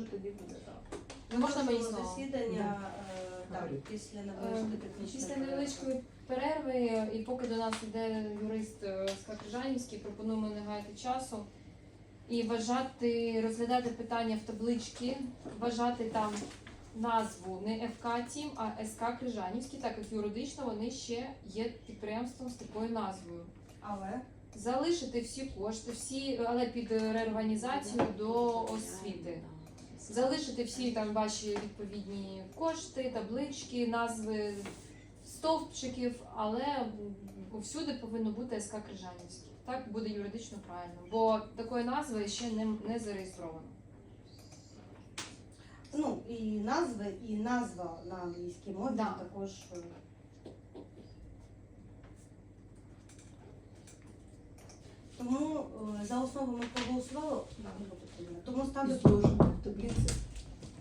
вже тоді буде так. Ну, можна мої слова? засідання е, так, після Е, невеличкої технічної Після перерви. невеличкої перерви, і поки до нас йде юрист е, Крижанівський, пропонуємо не гаяти часу і вважати, розглядати питання в табличці, вважати там назву не ФК Тім, а СК Крижанівський, так як юридично вони ще є підприємством з такою назвою. Але Залишити всі кошти, всі, але під реорганізацію до освіти. Залишити всі там ваші відповідні кошти, таблички, назви стовпчиків, але всюди повинно бути СК Крижанівський. Так буде юридично правильно, бо такої назви ще не, не зареєстровано. ну і назви, і назва на англійській мові Да. також. е, Тому е, за основу ми проголосували, Петрівна. тому ставлю, Изложено в таблице.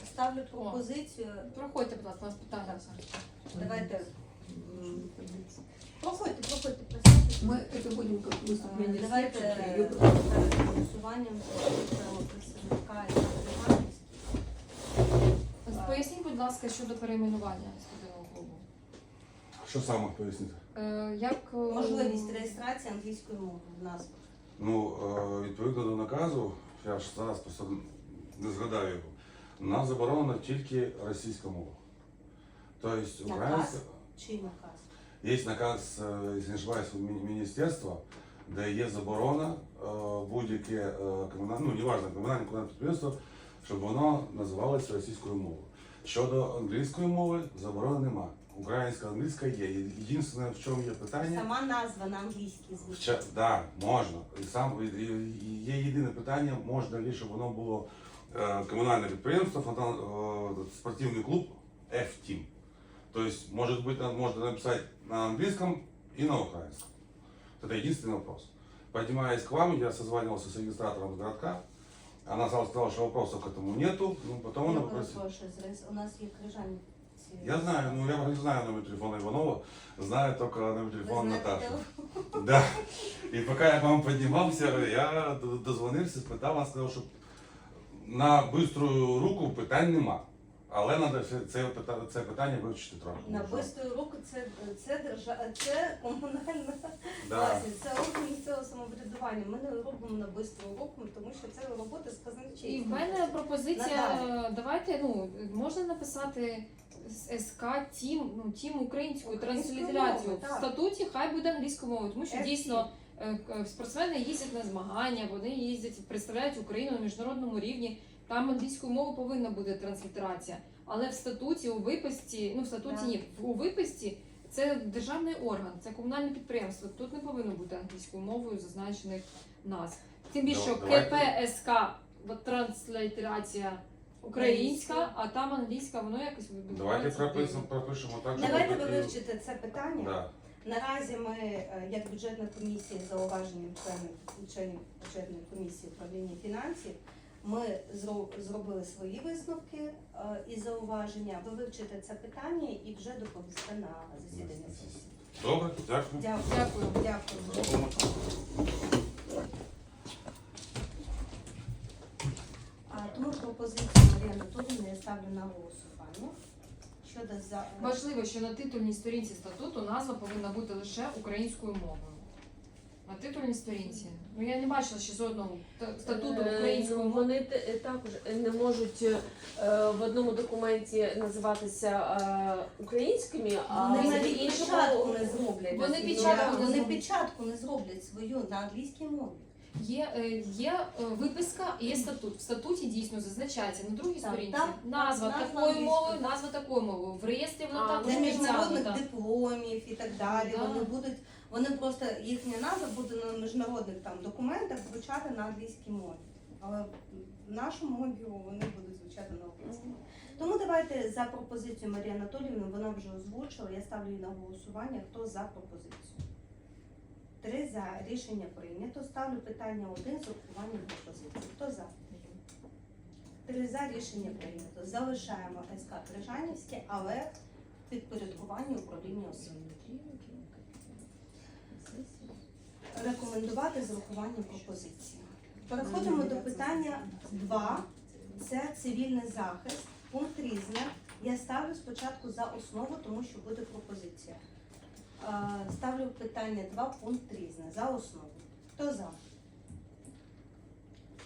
ставлю пропозицію. Проходьте, будь ласка, у нас питання. Давайте Изложено в таблице. проходьте, проходьте, присядьте. Мы это будем как выступление Давайте следующее, е, её перед голосуванням про представника і Іванівський. Поясніть, будь ласка, щодо перейменування спортивного клубу. Що саме пояснити? Е, Як е, Можливість реєстрації англійської мови в нас. Ну, е, відповідно до наказу, я ж зараз просто не згадаю його, у нас заборонена тільки російська мова. Тобто українська. Наказ? Є наказ, е, якщо не ошибаюсь, мі- міністерства, де є заборона е, будь-яке е, комунальне, ну неважно, комунальне комунальне підприємство, щоб воно називалося російською мовою. Щодо англійської мови, заборони нема. Українська англійська є. Єдине, в чому є питання. Сама назва на англійській звучить. Ще, да, можна. І сам і- і- є єдине питання, можна ли, щоб воно було е, комунальне підприємство, фонтан, е, спортивний клуб F-Team. Тобто, може бути, можна написати на английском и на украинском. Это единственный вопрос. Поднимаясь к вам, я созванивался с регистратором с городка. Она сразу сказала, что вопросов к этому нету. Ну, потом она Я попросила. перепрошую, зрис- у нас є крижані. ці- Я знаю, ну я не знаю номер телефона Иванова, знаю только номер телефона Наташи. Да. І поки я к вам піднімався, я дозвонився, спитав, вона сказала, що на бистру руку питань нема. Але треба це, пита- це питання вивчити трохи. На бистрою руку це, це, держа... це комунальна Да. власність, це орган місцевого самоврядування. Ми не робимо на бистру руку, тому що це робота з казначейством. І в мене пропозиція, Надалі. давайте, ну, можна написати СК Тім, ну, Тім українською Українською транслітерацію. мовою, В так. статуті хай буде англійською мовою, тому що FT. дійсно е, е, спортсмени їздять на змагання, вони їздять, представляють Україну на міжнародному рівні. Там англійською мовою повинна бути транслітерація. Але в статуті, у виписці, ну в статуті ні, у виписці це державний орган, це комунальне підприємство. Тут не повинно бути англійською мовою зазначених назв. Тим більше Ну, давайте. КПСК от транслітерація українська, а там англійська, воно якось Давайте відбувається пропишемо, дивно. пропишемо так, щоб Давайте ви вивчите це питання. Да. Наразі ми, е, як бюджетна комісія, з зауваженням членів членів бюджетної комісії управління фінансів, ми зро- зробили свої висновки е, і зауваження. Ви вивчите це питання і вже доповісте на засідання сесії. Добре, дякую. Дякую. Дякую. Дякую. Тому пропозицію Марії Анатоліївни я ставлю на голосування. Щодо за Важливо, що на титульній сторінці статуту назва повинна бути лише українською мовою. На титульній сторінці. Ну я не бачила ще жодного та- статуту Е, українською ну, мовою. Вони те- е, також не можуть е, в одному документі називатися е, українськими, а Вони в навіть іншому печатку не зроблять. Вони Ну, печатку не вони зроблять. печатку не зроблять свою на англійській мові. Є, е, є е, виписка є статут. В статуті дійсно зазначається на другій Так, сторінці так, назва назва такою мовою, назва такою мовою. В реєстрі воно також міжнародних підтягнуто. дипломів і так далі. Да. Вони будуть, вони просто їхня назва буде на міжнародних там документах звучати на англійській мові. Але в нашому бюро вони будуть звучати на українській мові. Тому давайте за пропозицію Марії Анатоліївни, вона вже озвучила. Я ставлю її на голосування. Хто за пропозицію? Три за рішення прийнято. Ставлю питання один з урахуванням пропозиції. Хто за? Три за рішення прийнято. Залишаємо СК Крижанівське, але в підпорядкуванні управління освіти. Рекомендувати з урахуванням пропозиції. Переходимо до питання 2. це цивільний захист, пункт різне. Я ставлю спочатку за основу, тому що буде пропозиція. Ставлю питання 2, пункт різне, за основу. Хто за?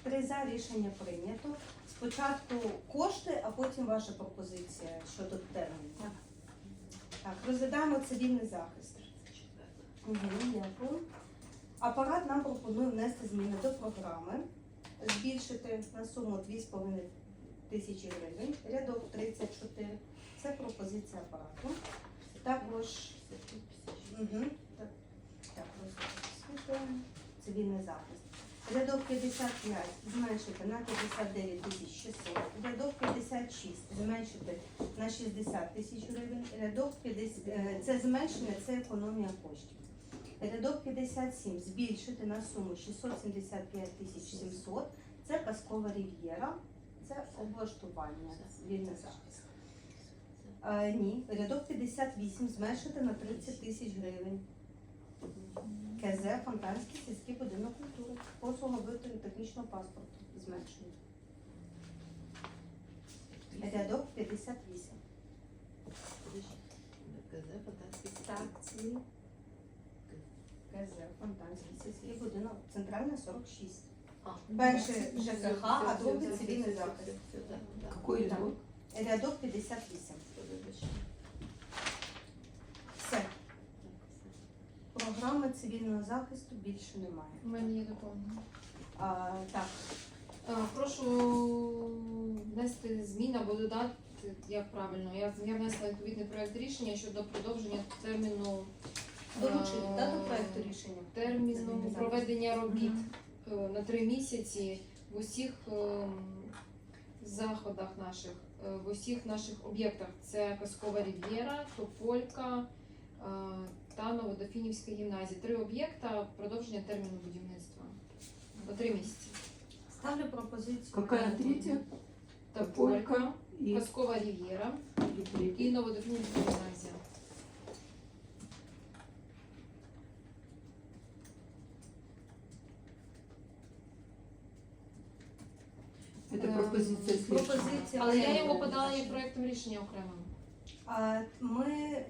Три за рішення прийнято. Спочатку кошти, а потім ваша пропозиція щодо терміну. Так, розглядаємо цивільний захист. Угу, дякую. Апарат нам пропонує внести зміни до програми, збільшити на суму 2,5 тисячі гривень, рядок 34. Це пропозиція апарату. Також угу, так, так, розглядаємо. цивільний захист. Рядок 55 зменшити на 59 тисяч 600, рядок 56 зменшити на 60 тисяч гривень, рядок 50, е, це зменшення, це економія коштів. Рядок 57 збільшити на суму 675 тисяч 700, це казкова рів'єра, це облаштування, вільний захист. Е, ні, рядок 58 зменшити на 30 тисяч гривень. КЗ Фонтанський сільський будинок культури. Послуга виготовлення технічного паспорту зменшують. Рядок 58. КЗ Так, ці КЗ Фонтанський сільський будинок. Центральна 46. Перше ЖКХ, а другий цивільний захист. Какой Так. рядок? Рядок 58. Все. Програми цивільного захисту більше немає. У мене є доповнення. А, так, Е, Прошу внести зміни або додати, як правильно. Я, я внесла відповідний проект рішення щодо продовження терміну долучити е, до проекту рішення. терміну проведення робіт е, на три місяці в усіх ем, заходах наших, е, в усіх наших об'єктах. Це Казкова Рів'єра, Тополька е, та Новодофінівська гімназія. Три об'єкта продовження терміну будівництва. по три місяці. Ставлю пропозицію. Какая третья? Тополька, И, Казкова Рів'єра и і Новодофінівська гімназія. Это Эм, пропозиция. Пропозиція. Але я його подала як проектом рішення окремо. А, ми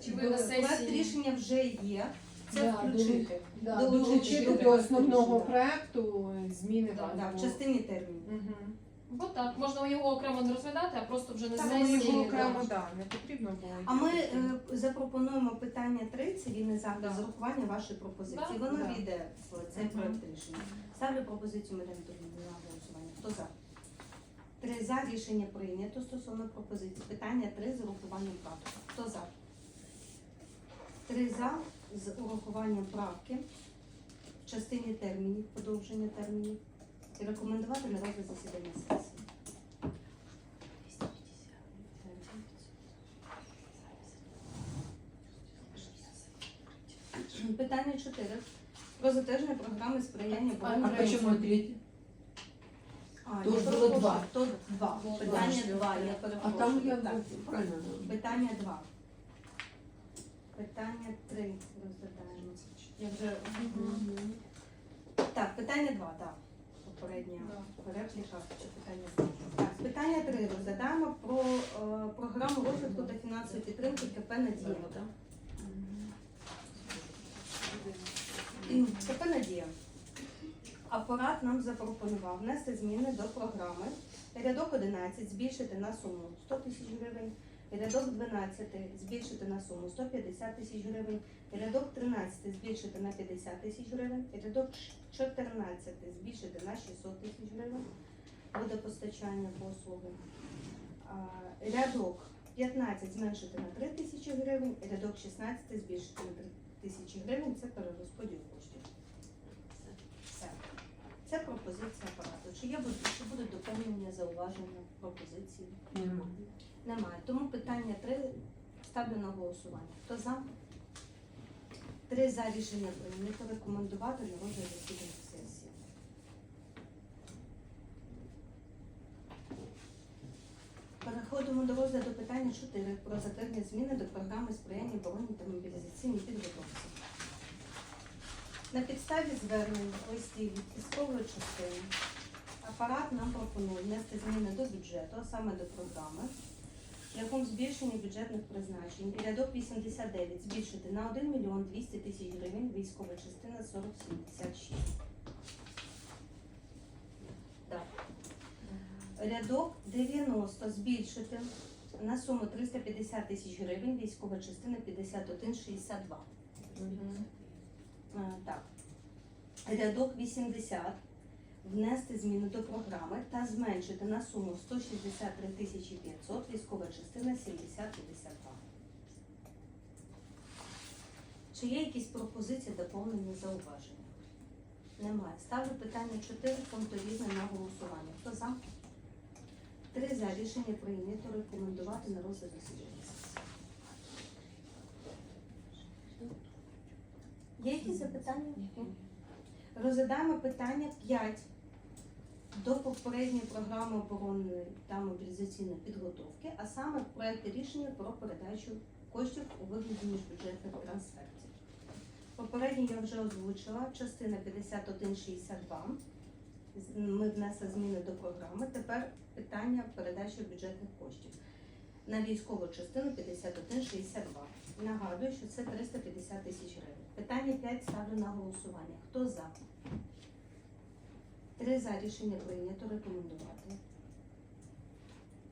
Чи ви на проект сесії? рішення вже є. Це Да, включити. Да, Долучити долучити до до основного рішення. проекту зміни Да, там. Да, в частині термінів. Мгм. Бо так, можна його окремо не розглядати, а просто вже на Так, сесії. його окремо, да. да, не потрібно було. А ми е, запропонуємо питання 3, цивільний захист, Да. з урахуванням вашої пропозиції. Да, Воно да. війде в цей Мгм. проект рішення. Ставлю пропозицію Анатоліївни на голосування. Хто за? Три за рішення прийнято стосовно пропозиції. Питання 3 з урахуванням правки. Хто за? Три за з урахуванням правки в частині термінів, подовження термінів. І рекомендувати на розгляд засідання сесії. Питання 4. Про затвердження програми сприяння А, А почему третья? А, Тож я було перепрошую, два. То два. Було Питання два. два. Я А перепрошую. там я Так. правильно. Питання два. Питання три розглядаємо. Я вже... Так, питання два, так. Попередня Да. репліка чи питання два. Так, питання три розглядаємо про е, програму розвитку та фінансової підтримки КП «Надія». КП «Надія». Апарат нам запропонував внести зміни до програми. Рядок 11 збільшити на суму 100 тисяч гривень, рядок 12 збільшити на суму 150 тисяч гривень, рядок 13 збільшити на 50 тисяч гривень, рядок 14 збільшити на 600 тисяч гривень, водопостачання послуги. Рядок 15 зменшити на 3 тисячі гривень, рядок 16 збільшити на 3 тисячі гривень, це перерозподіл коштів. Це пропозиція апарату. Чи є чи будуть доповнення, зауваження, пропозиції? Нема. Немає. Тому питання 3 ставлю на голосування. Хто за? Три за рішення прийнято рекомендувати на розгляд засідання сесії. Переходимо до розгляду питання 4 про затвердження зміни до програми сприяння обороні та мобілізаційній підготовці. На підставі звернень листів від військової частини апарат нам пропонує внести зміни до бюджету, а саме до програми, шляхом збільшення бюджетних призначень. Рядок 89 збільшити на 1 мільйон 200 тисяч гривень, військова частина 4076. Так. Рядок 90 збільшити на суму 350 тисяч гривень, військова частина 5162. Е, Так. Рядок 80 внести зміни до програми та зменшити на суму 163 тисячі 500, військова частина 7052. Чи є якісь пропозиції, доповнення, зауваження? Немає. Ставлю питання 4 пункту різне на голосування. Хто за? Три за рішення прийнято рекомендувати на розгляд засідання сесії. Є якісь запитання? Розглядаємо питання 5 до попередньої програми оборонної та мобілізаційної підготовки, а саме проект рішення про передачу коштів у вигляді міжбюджетних трансфертів. Попередньо я вже озвучила частина 5162. Ми внесли зміни до програми. Тепер питання передачі бюджетних коштів на військову частину 5162. Нагадую, що це 350 тисяч гривень. Питання 5 ставлю на голосування. Хто за? Три за рішення прийнято рекомендувати.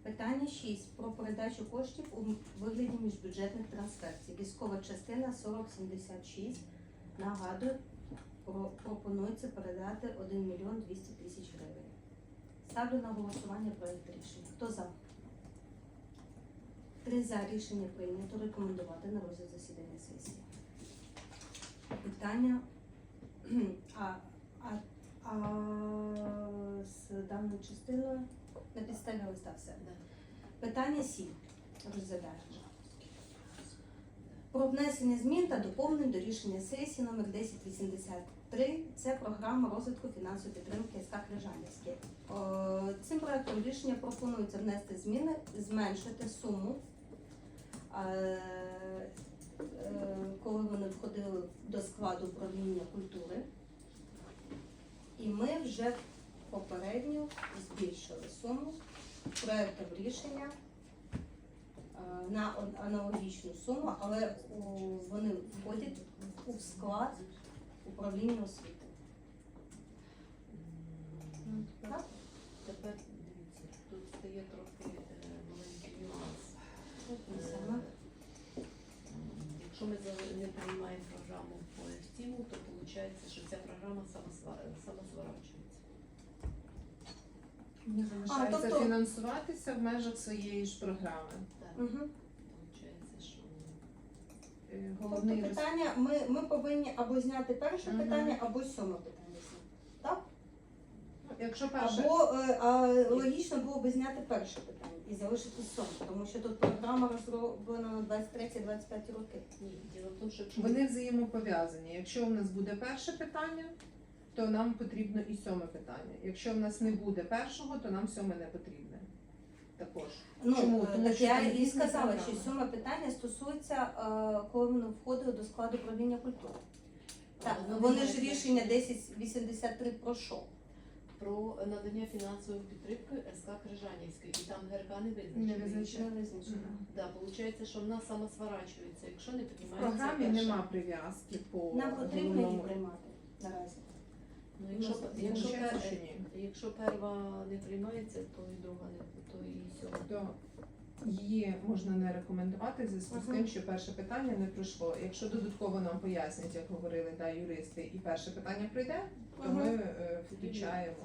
Питання 6 про передачу коштів у вигляді міжбюджетних трансфертів. Військова частина 4076. Нагадую, пропонується передати 1 мільйон 200 тисяч гривень. Ставлю на голосування проект рішення. Хто за? Три за рішення прийнято рекомендувати на розгляд засідання сесії. Питання а, а, а з даною частиною на підставі листа все. Питання 7 розглядаємо. Про внесення змін та доповнень до рішення сесії номер 1083. Це програма розвитку фінансової підтримки СК Крижанівське. Цим проектом рішення пропонується внести зміни, зменшити суму, е, е, коли вони входили до складу управління культури. І ми вже попередньо збільшили суму проектом рішення е, на аналогічну суму, але вони входять у склад управління освіти. Так? Тепер Якщо ми не приймаємо програму по ефтіму, то виходить, що ця програма самозворачується. Не залишається тобто- фінансуватися в межах своєї ж програми. Так, виходить, що Е, Тобто Головний ресурс. питання, ми, ми повинні або зняти перше Мгм. питання, або сьоме питання. зняти. Так? Ну, Якщо перше Або е, а, логічно було б зняти перше питання і залишити сьоме, тому що тут програма розроблена на 23-25 роки. ні, діло в тому, що вони взаємопов'язані. Якщо у нас буде перше питання, то нам потрібно і сьоме питання. Якщо в нас не буде першого, то нам сьоме не потрібне. Також. Ну, Чому? е, Тому так що я там і різні сказала, програми. що сьоме питання стосується, е, коли вони входили до складу управління культури. Так, Ну, вони ж рішення 1083 про що? Про надання фінансової підтримки СК Крижанівської, і там ГРК не визначено. Не. Да, виходить, що вона сама сварачується, якщо не В піднімається програмі перша. нема прив'язки по Нам потрібно її головному. приймати наразі. Ну, якщо, Ну, якщо, виходить, пер- що ні. якщо перва не приймається, то і друга не то і сьома. То її можна не рекомендувати в зв'язку з тим, що перше питання не пройшло. Якщо додатково нам пояснять, як говорили да, юристи, і перше питання пройде, то ми е, включаємо.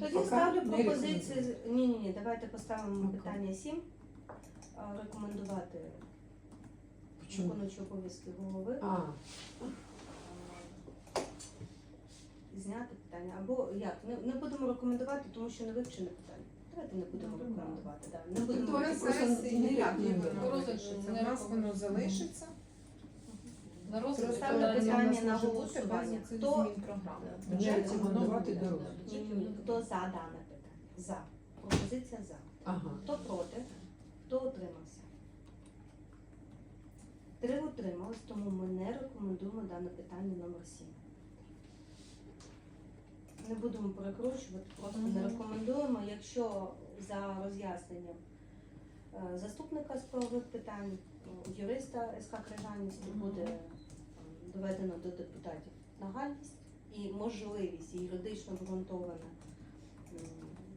Тоді ставлю не пропозицію. Ні, ні, ні, давайте поставимо Окей. питання 7. Рекомендувати Чому? обов'язки голови. А, Зняти питання. Або як? Не, не будемо рекомендувати, тому що не вивчене питання. Давайте не будемо рекомендувати. Да. Не будемо Тобто на просто сесії ніяк не буде. вирішиться. У нас воно залишиться. На розгляд Ставлю питання. питання на голосування. Хто- програми. Не ні, ні. Хто за дане питання? За. Пропозиція за. ага. Хто проти? Хто утримався? Три утримались, тому ми не рекомендуємо дане питання номер 7. Не будемо перекручувати, просто не рекомендуємо. Якщо за роз'ясненням е, заступника з правових питань, е, юриста СК Крижанівський буде е, доведено до депутатів нагальність і можливість і юридично обґрунтована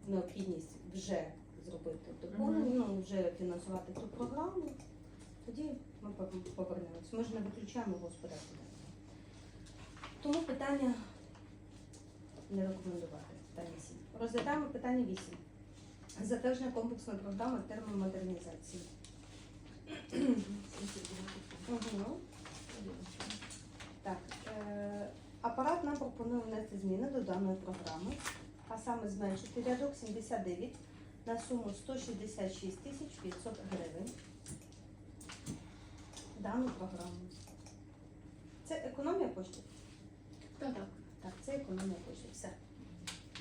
необхідність вже зробити доповнення, ну вже фінансувати ту програму, тоді ми пов- повернемось. Ми ж не виключаємо господарство. Тому питання не рекомендувати. Питання 7. Розглядаємо питання 8. Затвердження комплексної програми термомодернізації. Так, е, апарат нам пропонує внести зміни до даної програми, а саме зменшити рядок 79 на суму 166 тисяч 500 гривень. Дану програму. Це економія коштів? Так, так. Так, це економія коштів. Все.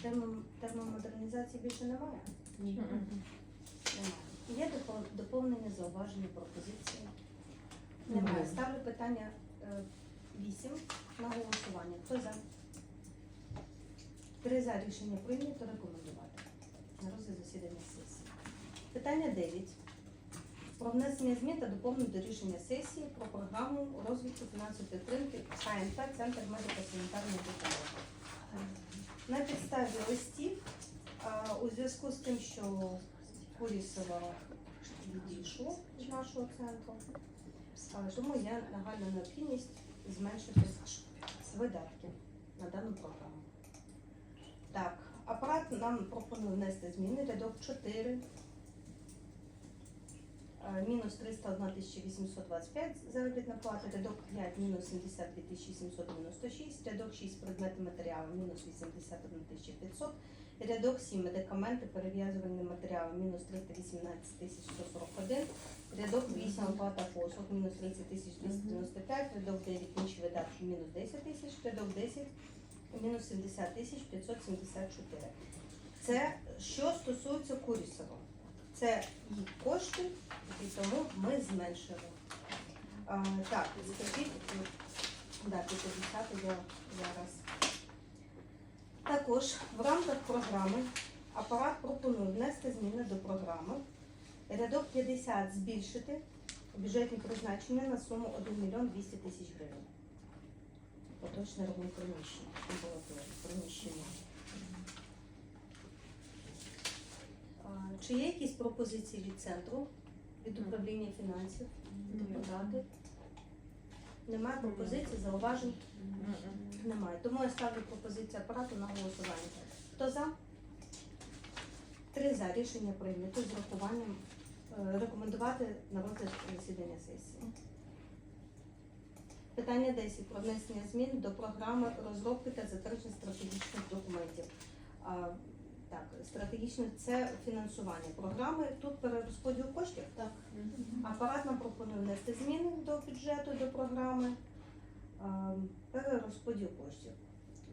Термо- термомодернізації більше немає? Ні. Немає. Є допо- доповнення, зауваження, пропозиції? Немає. Немає. Ставлю питання 8 на голосування. Хто за? Три за рішення прийнято рекомендувати на розгляд засідання сесії. Питання 9. Про внесення змін та доповнень до рішення сесії про програму розвитку фінансової підтримки КНП Центр медико-санітарної допомоги. На підставі листів у зв'язку з тим, що Курісова відійшло від нашого центру, тому є нагальна необхідність зменшити видатки на дану програму. Так, апарат нам пропонує внести зміни рядок 4. Е, Мінус 301 825 заробітна плата, рядок 5 мінус 72 796, рядок 6 предмети матеріалу мінус 81 500, рядок 7 медикаменти, перев'язувальні матеріали мінус 318 141, рядок 8 оплата послуг мінус 30 295, рядок 9 інші видатки мінус 10 тисяч, рядок 10 мінус 70 тисяч 574. Це що стосується Курісова. Це їх кошти, і тому ми зменшили. А, так, скажіть, да, 50 я зараз. Також в рамках програми апарат пропонує внести зміни до програми. Рядок 50 збільшити бюджетні призначення на суму 1 мільйон 200 тисяч гривень. Поточний ремонт приміщення, амбулаторії, приміщення. А, Чи є якісь пропозиції від центру, від управління фінансів, депутати? Немає пропозицій, зауважень? Немає. Тому я ставлю пропозицію апарату на голосування. Хто за? Три за. Рішення прийнято з врахуванням е, рекомендувати на розгляд засідання сесії. Питання 10. Про внесення змін до програми розробки та затвердження стратегічних документів. Так, стратегічне це фінансування програми. Тут перерозподіл коштів. Так. Апарат нам пропонує внести зміни до бюджету, до програми. Перерозподіл коштів.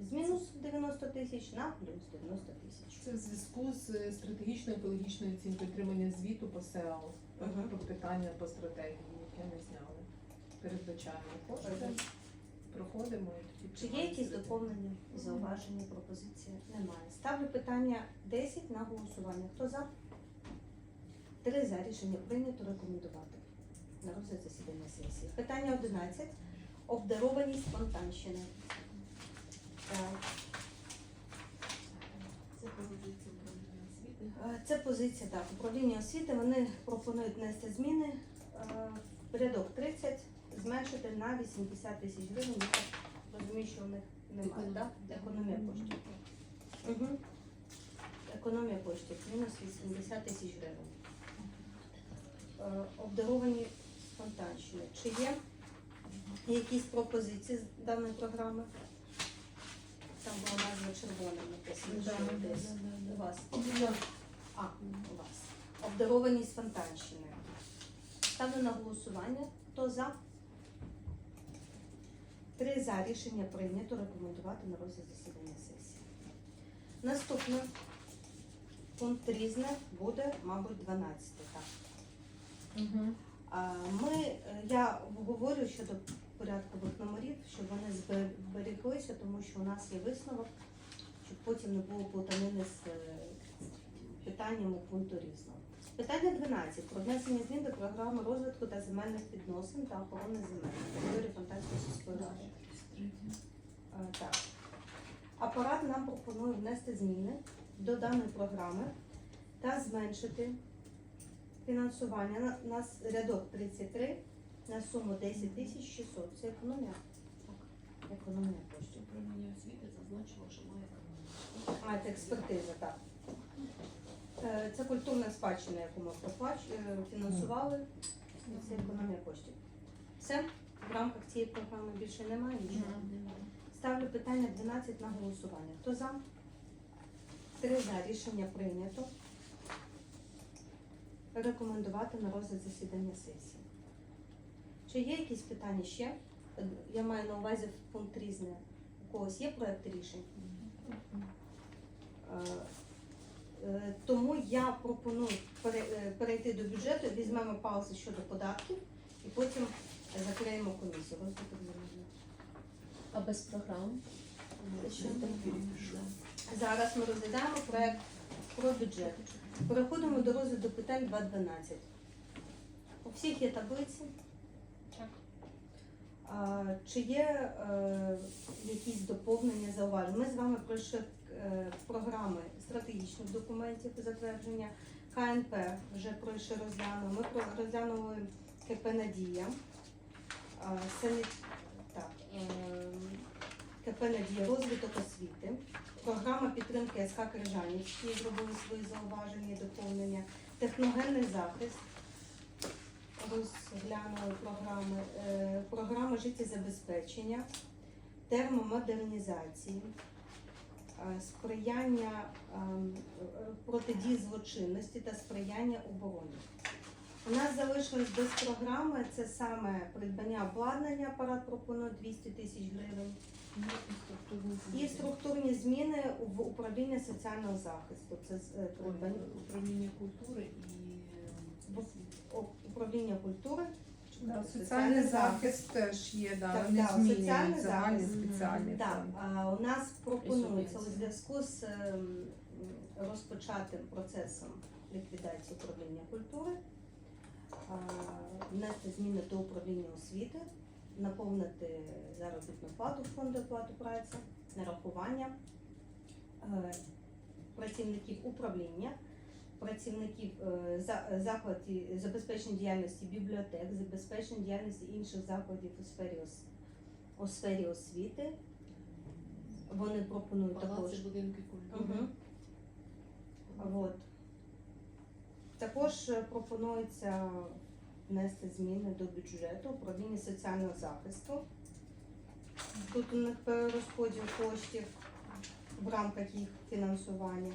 З мінус 90 тисяч на плюс 90 тисяч. Це в зв'язку з стратегічною екологічною оцінкою отримання звіту по Мгм. про питання по стратегії, яке ми зняли. Передбачаємо кошти. Проходимо і тоді Чи є якісь стратегію. доповнення, зауваження, пропозиції? Немає. Ставлю питання 10 на голосування. Хто за? Три за рішення прийнято рекомендувати на розгляд засідання сесії. Питання 11. Обдарованість спонтанщини. Так. Це позиція управління освіти. Е, Це позиція так, управління освіти. Вони пропонують внести зміни е, в рядок 30, зменшити на 80 тисяч гривень. Я так розумію, що в них немає, так? Економія коштів. Угу. Економія коштів, мінус 80 тисяч гривень. Е, Обдаровані спонтанщини. Чи є якісь пропозиції з даної програми? Там була назва червоним написано, Да, що десь да, да. у вас. А, у вас. Обдаровані спонтанщини. Ставлю на голосування. Хто за? Три за рішення прийнято рекомендувати на розгляд засідання сесії. Наступне пункт різне буде, мабуть, 12. Так. А, Ми, е, я говорю щодо порядкових номерів, щоб вони збе- зберіглися, тому що у нас є висновок, щоб потім не було плутанини з е, питаннями пункту різного. Питання 12. Про внесення змін до програми розвитку та земельних відносин та охорони земель території Фонтанської сільської ради. Е, Так. Апарат нам пропонує внести зміни до даної програми та зменшити фінансування на, рядок 33 на суму 10 тисяч 600. Це економія. Так, економія коштів. Управління освіти зазначило, що має економію. А, це експертиза, так. Е, Це культурна спадщина, яку ми проплач- е, фінансували. Це економія коштів. Все, в рамках цієї програми більше немає нічого. Ставлю питання 12 на голосування. Хто за? Три за. Рішення прийнято. Рекомендувати на розгляд засідання сесії. Чи є якісь питання ще? Я маю на увазі пункт різне. У когось є проєкт рішень? Е, Тому я пропоную е, перейти до бюджету, візьмемо паузу щодо податків і потім закриємо комісію. А без програм? Зараз ми розглядаємо проект про бюджет. Переходимо до розгляду питань 2.12. У всіх є таблиці. Так. А, Чи є е, якісь доповнення зауваження? Ми з вами пройшли програми стратегічних документів затвердження. КНП вже пройшли розглянули. Ми розглянули КП Надія. Так, е, КП Надія, розвиток освіти. Програма підтримки СК Крижанівський зробили свої зауваження і доповнення. Техногенний захист. Розглянули програми. Е, Програма життєзабезпечення, термомодернізації, е, сприяння ем, е, протидії злочинності та сприяння обороні. У нас залишилось без програми це саме придбання обладнання, апарат пропонує 200 тисяч гривень. І структурні зміни в управління соціального захисту. Це е, придбання Управління культури і управління культури. Да, соціальний захист теж є, да, Так, вони да, соціальний загальний захист. спеціальний Так, а, у нас пропонується у зв'язку з ем, розпочатим процесом ліквідації управління культури а, внести зміни до управління освіти, наповнити заробітну плату фонду оплату праці, нарахування е, працівників управління, працівників е, закладів забезпечення діяльності бібліотек, забезпечення діяльності інших закладів у сфері у сфері освіти. Вони пропонують також. будинки культури. Мгм. Вот. Також е, пропонується внести зміни до бюджету управління соціального захисту. Тут у них перерозподіл коштів в рамках їх фінансування.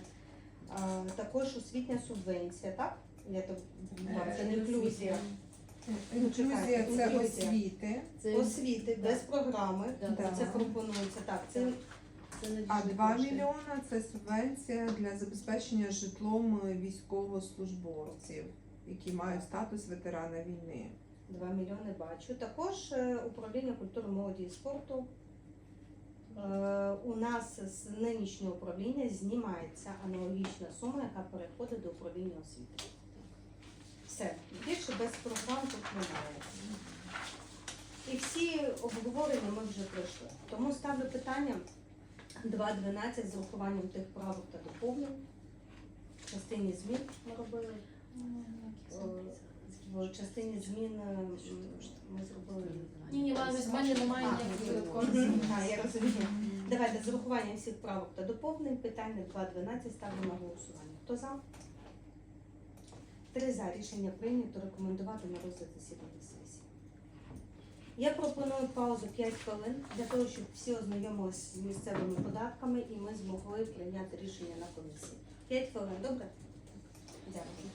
Також освітня субвенція, так? Я так Е, це не інклюзія. Інклюзія це Інклюзія. освіти, Це, Освіти без програми. Да. Це пропонується. Так, це це а надійні 2 кошти. мільйони це субвенція для забезпечення житлом військовослужбовців, які мають статус ветерана війни. 2 мільйони бачу. Також е, управління культури, молоді і спорту. Е, У нас з нинішнього управління знімається аналогічна сума, яка переходить до управління освіти. Все, більше без програм тут немає. І всі обговорення ми вже пройшли. Тому ставлю питання 2.12 з урахуванням тих правок та доповнень. Частині змін ми робили. В частині змін е, ми зробили. Ні, ні, в мене немає ніяких ні, додаткових ні. змін. А, я розумію. Давайте з урахуванням всіх правок та доповнень питання 2.12 ставлю на голосування. Хто за? Три за рішення прийнято рекомендувати на розгляд засідання сесії. Я пропоную паузу 5 хвилин для того, щоб всі ознайомилися з місцевими податками і ми змогли прийняти рішення на комісії. 5 хвилин, добре? Дякую.